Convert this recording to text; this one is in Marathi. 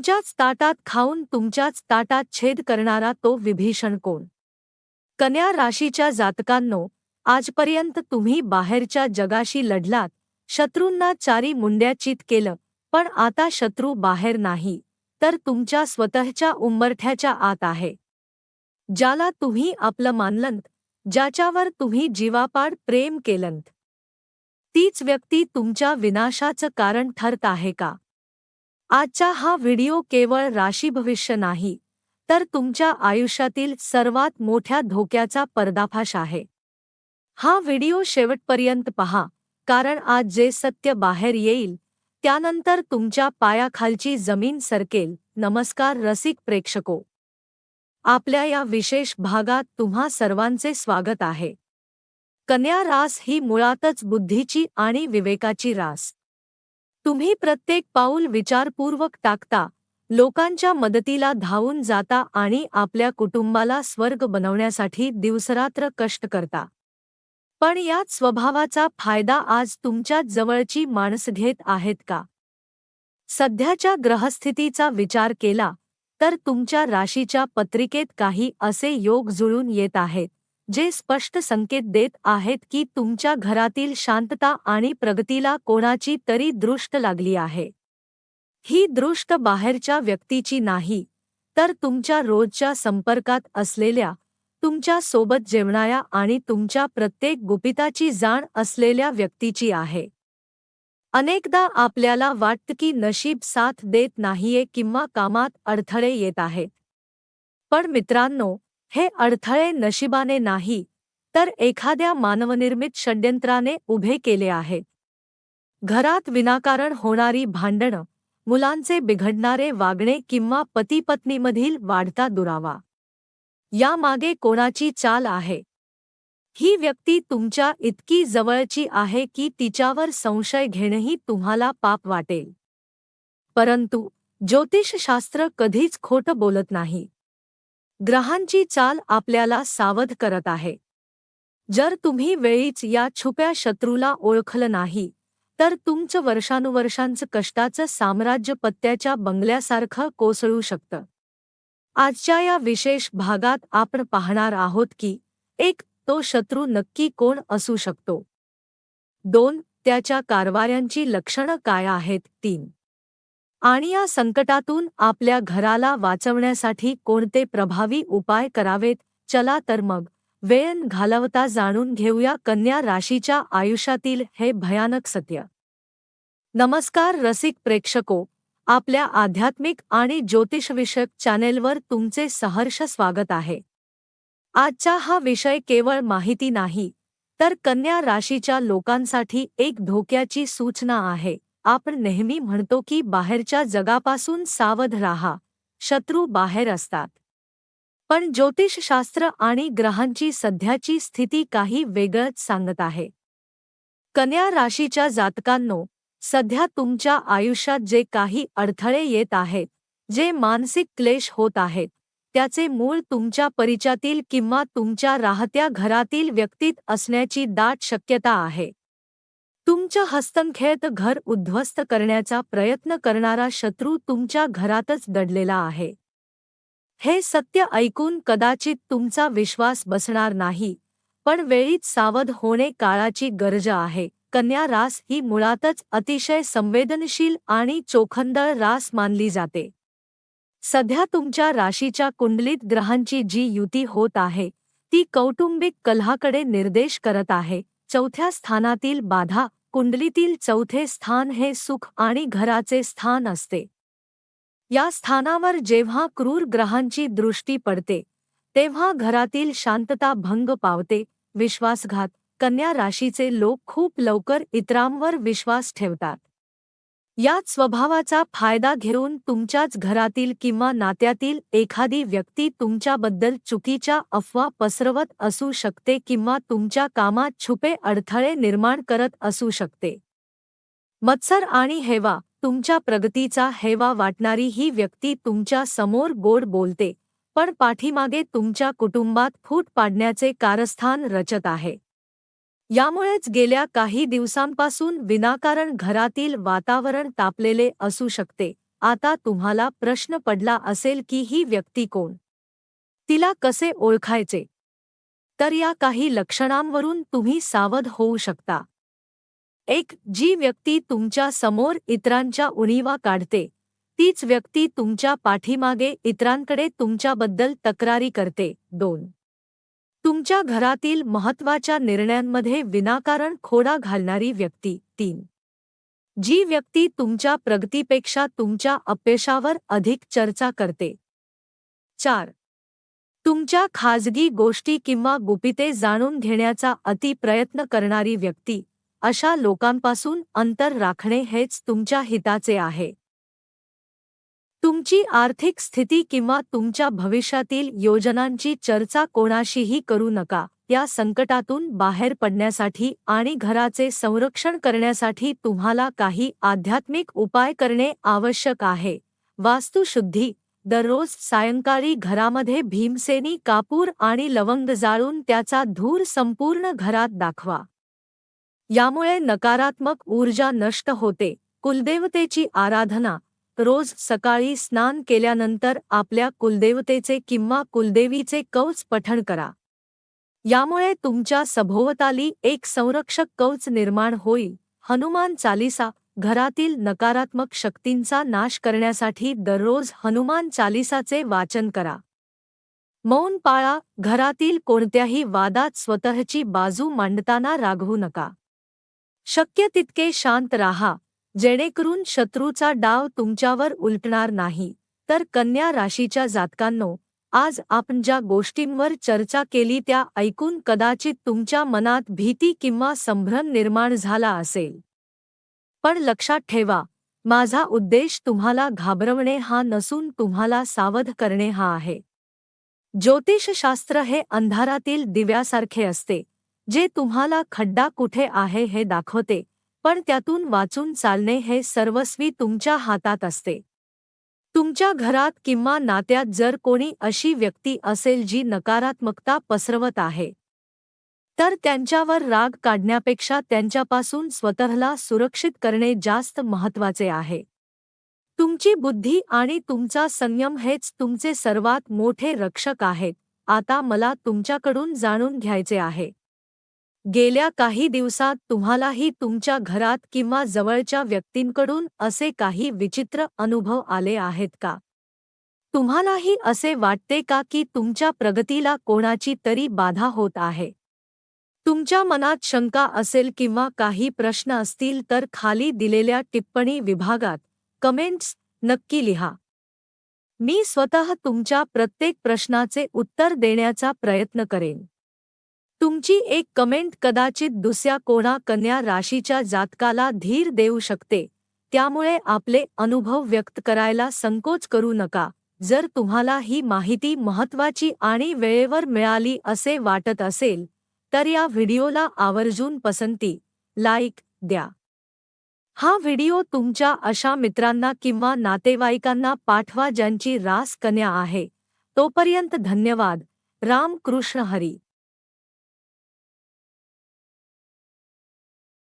तुमच्याच ताटात खाऊन तुमच्याच ताटात छेद करणारा तो विभीषण कोण? कन्या राशीच्या जातकांनो आजपर्यंत तुम्ही बाहेरच्या जगाशी लढलात शत्रूंना चारी मुंड्या चित केलं पण आता शत्रू बाहेर नाही तर तुमच्या स्वतःच्या उंबरठ्याच्या आत आहे. ज्याला तुम्ही आपलं मानलंत ज्याच्यावर तुम्ही जीवापाड प्रेम केलंत. तीच व्यक्ती तुमच्या विनाशाचं कारण ठरत आहे का? आजचा हा व्हिडिओ केवळ राशी भविष्य नाही तर तुमच्या आयुष्यातील सर्वात मोठ्या धोक्याचा पर्दाफाश आहे. हा व्हिडिओ शेवटपर्यंत पहा कारण आज जे सत्य बाहेर येईल त्यानंतर तुमच्या पायाखालची जमीन सरकेल. नमस्कार रसिक प्रेक्षको. आपल्या या विशेष भागात तुम्हा सर्वांचे स्वागत आहे. कन्या रास ही मुळातच बुद्धीची आणि विवेकाची रास. तुम्ही प्रत्येक पाऊल विचारपूर्वक टाकता लोकांच्या मदतीला धावून जाता आणि आपल्या कुटुंबाला स्वर्ग बनवण्यासाठी दिवसरात्र कष्ट करता. पण याच स्वभावाचा फायदा आज तुमच्या जवळची माणस घेत आहेत का? सध्याच्या ग्रहस्थितीचा विचार केला तर तुमच्या राशीच्या पत्रिकेत काही असे योग जुळून येत आहेत. जे स्पष्ट संकेत देत आहेत की तुमच्या घरातील शांतता आणि प्रगतीला कोणाची तरी दृष्ट लागली आहे. ही दृष्ट बाहेरच्या व्यक्तीची नाही तर तुमच्या रोजच्या संपर्कात असलेल्या तुमच्यासोबत जेवणाया आणि तुमच्या प्रत्येक गुपिताची जाण असलेल्या व्यक्तीची आहे. अनेकदा आपल्याला वाटतं की नशीब साथ देत नाहीये किंवा कामात अडथळे येत आहेत. पण मित्रांनो हे अडथळे नशिबाने नाही तर एखाद्या मानवनिर्मित षड्यंत्राने उभे केले आहेत घरात विनाकारण होणारी भांडणं मुलांचे बिघडणारे वागणे किंवा पतीपत्नीमधील वाढता दुरावा. यामागे कोणाची चाल आहे? ही व्यक्ती तुमच्या इतकी जवळची आहे की तिच्यावर संशय घेणंही तुम्हाला पाप वाटेल. परंतु ज्योतिषशास्त्र कधीच खोटं बोलत नाही. ग्रहांची चाल आपल्याला सावध करत आहे. जर तुम्ही वेळीच या छुप्या शत्रूला ओळखलं नाही तर तुमचं वर्षानुवर्षांचं कष्टाचं साम्राज्य पत्त्याच्या बंगल्यासारखं कोसळू शकतं. आजच्या या विशेष भागात आपण पाहणार आहोत की एक तो शत्रू नक्की कोण असू शकतो. दोन त्याच्या कारवाऱ्यांची लक्षणं काय आहेत? तीन. आणि या संकटातून आपल्या घराला वाचवण्यासाठी कोणते प्रभावी उपाय करावेत? चला तर मग वेळ घालवता जाणून घेऊया कन्या राशीच्या आयुष्यातील हे भयानक सत्य. नमस्कार रसिक प्रेक्षको आपल्या आध्यात्मिक आणि ज्योतिषविषयक चॅनेलवर तुमचे सहर्ष स्वागत आहे. आजचा हा विषय केवळ माहिती नाही तर कन्या राशीच्या लोकांसाठी एक धोक्याची सूचना आहे. आपण नेहमी म्हणतो की बाहेरच्या जगापासून सावध राहा. शत्रू बाहेर असतात. पण ज्योतिषशास्त्र आणि ग्रहांची सध्याची स्थिती काही वेगळंच सांगत आहे. कन्या राशीच्या जातकांनो सध्या तुमच्या आयुष्यात जे काही अडथळे येत आहेत जे मानसिक क्लेश होत आहेत त्याचे मूळ तुमच्या परिचयातील किंवा तुमच्या राहत्या घरातील व्यक्तीत असण्याची दाट शक्यता आहे. तुमचं हस्तंखेत घर उद्ध्वस्त करण्याचा प्रयत्न करणारा शत्रू तुमच्या घरातच दडलेला आहे. हे सत्य ऐकून कदाचित तुमचा विश्वास बसणार नाही पण वेळीच सावध होणे काळाची गरज आहे. कन्या रास ही मुळातच अतिशय संवेदनशील आणि चोखंदळ रास मानली जाते. सध्या तुमच्या राशीच्या कुंडलीत ग्रहांची जी युती होत आहे ती कौटुंबिक कलहाकडे निर्देश करत आहे. चौथ्या स्थानातील बाधा कुंडलीतील चौथे स्थान हे सुख आणि घराचे स्थान असते. या स्थानावर जेव्हा क्रूर ग्रहांची दृष्टी पडते तेव्हा घरातील शांतता भंग पावते विश्वासघात कन्या राशीचे लोक खूप लवकर इतरांवर विश्वास ठेवतात. यात स्वभावाचा फायदा घेऊन तुमच्याच घरातील किंवा नात्यातील एखादी व्यक्ती तुमच्याबद्दल चुकीच्या अफवा पसरवत असू शकते किंवा तुमच्या कामात छुपे अडथळे निर्माण करत असू शकते. मत्सर आणि हेवा तुमच्या प्रगतीचा हेवा वाटणारी ही व्यक्ती तुमच्यासमोर गोड बोलते पण पाठीमागे तुमच्या कुटुंबात फूट पाडण्याचे कारस्थान रचत आहे. यामुळेच गेल्या काही दिवसांपासून विनाकारण घरातील वातावरण तापलेले असू शकते. आता तुम्हाला प्रश्न पडला असेल की ही व्यक्ती कोण? तिला कसे ओळखायचे? तर या काही लक्षणांवरून तुम्ही सावध होऊ शकता. एक जी व्यक्ती तुमच्यासमोर इतरांच्या उणीवा काढते तीच व्यक्ती तुमच्या पाठीमागे इतरांकडे तुमच्याबद्दल तक्रारी करते. दोन तुमच्या घरातील महत्त्वाच्या निर्णयांमध्ये विनाकारण खोडा घालणारी व्यक्ती तीन. जी व्यक्ती तुमच्या प्रगतीपेक्षा तुमच्या अपयशावर अधिक चर्चा करते. चार. तुमच्या खाजगी गोष्टी किंवा गुपिते जाणून घेण्याचा अति प्रयत्न करणारी व्यक्ती अशा लोकांपासून अंतर राखणे हेच तुमच्या हिताचे आहे. तुमची आर्थिक स्थिती किंवा तुमच्या भविष्यातील योजनांची चर्चा कोणाशीही करू नका. या संकटातून बाहेर पडण्यासाठी आणि घराचे संरक्षण करण्यासाठी तुम्हाला काही आध्यात्मिक उपाय करणे आवश्यक आहे. वास्तुशुद्धी. दररोज सायंकाळी घरामध्ये भीमसेनी कापूर आणि लवंग जाळून त्याचा धूर संपूर्ण घरात दाखवा. यामुळे नकारात्मक ऊर्जा नष्ट होते. कुलदेवतेची आराधना. रोज सकाळी स्नान केल्यानंतर आपल्या कुलदेवतेचे किंवा कुलदेवीचे कवच पठण करा. यामुळे तुमच्या सभोवताली एक संरक्षक कवच निर्माण होईल. हनुमान चालिसा घरातील नकारात्मक शक्तींचा नाश करण्यासाठी दररोज हनुमान चालिसाचे वाचन करा. मौन पाळा घरातील कोणत्याही वादात स्वतःची बाजू मांडताना रागवू नका. शक्य तितके शांत राहा. जेणेकरून शत्रूचा डाव तुमच्यावर उलटणार नाही. तर कन्या राशीच्या जातकांनो आज आपण ज्या गोष्टींवर चर्चा केली त्या ऐकून कदाचित तुमच्या मनात भीती किंवा संभ्रम निर्माण झाला असेल. पण लक्षात ठेवा माझा उद्देश तुम्हाला घाबरवणे हा नसून तुम्हाला सावध करणे हा आहे. ज्योतिषशास्त्र हे अंधारातील दिव्यासारखे असते जे तुम्हाला खड्डा कुठे आहे हे दाखवते. पण त्यातून वाचून चालणे हे सर्वस्वी तुमच्या हातात असते. तुमच्या घरात किंवा नात्यात जर कोणी अशी व्यक्ती असेल जी नकारात्मकता पसरवत आहे तर त्यांच्यावर राग काढण्यापेक्षा त्यांच्यापासून स्वतःला सुरक्षित करणे जास्त महत्त्वाचे आहे. तुमची बुद्धी आणि तुमचा संयम हेच तुमचे सर्वात मोठे रक्षक आहेत आता मला तुमच्याकडून जाणून घ्यायचे आहे. गेल्या काही दिवसात तुम्हालाही तुमच्या घरात किंवा जवळच्या व्यक्तींकडून असे काही विचित्र अनुभव आले आहेत का? तुम्हालाही असे वाटते का की तुमच्या प्रगतीला कोणाची तरी बाधा होत आहे? तुमच्या मनात शंका असेल किंवा काही प्रश्न असतील तर खाली दिलेल्या टिप्पणी विभागात कमेंट्स नक्की लिहा. मी स्वतः तुमच्या प्रत्येक प्रश्नाचे उत्तर देण्याचा प्रयत्न करेन. तुमची एक कमेंट कदाचित दुसऱ्या कोणा कन्या राशीच्या जातकाला धीर देऊ शकते. त्यामुळे आपले अनुभव व्यक्त करायला संकोच करू नका. जर तुम्हाला ही माहिती महत्वाची आणि वेळेवर मिळाली असे वाटत असेल तर या व्हिडिओला आवर्जून पसंती लाईक द्या. हा व्हिडिओ तुमच्या अशा मित्रांना किंवा नातेवाईकांना पाठवा ज्यांची रास कन्या आहे. तोपर्यंत धन्यवाद. राम कृष्ण हरी.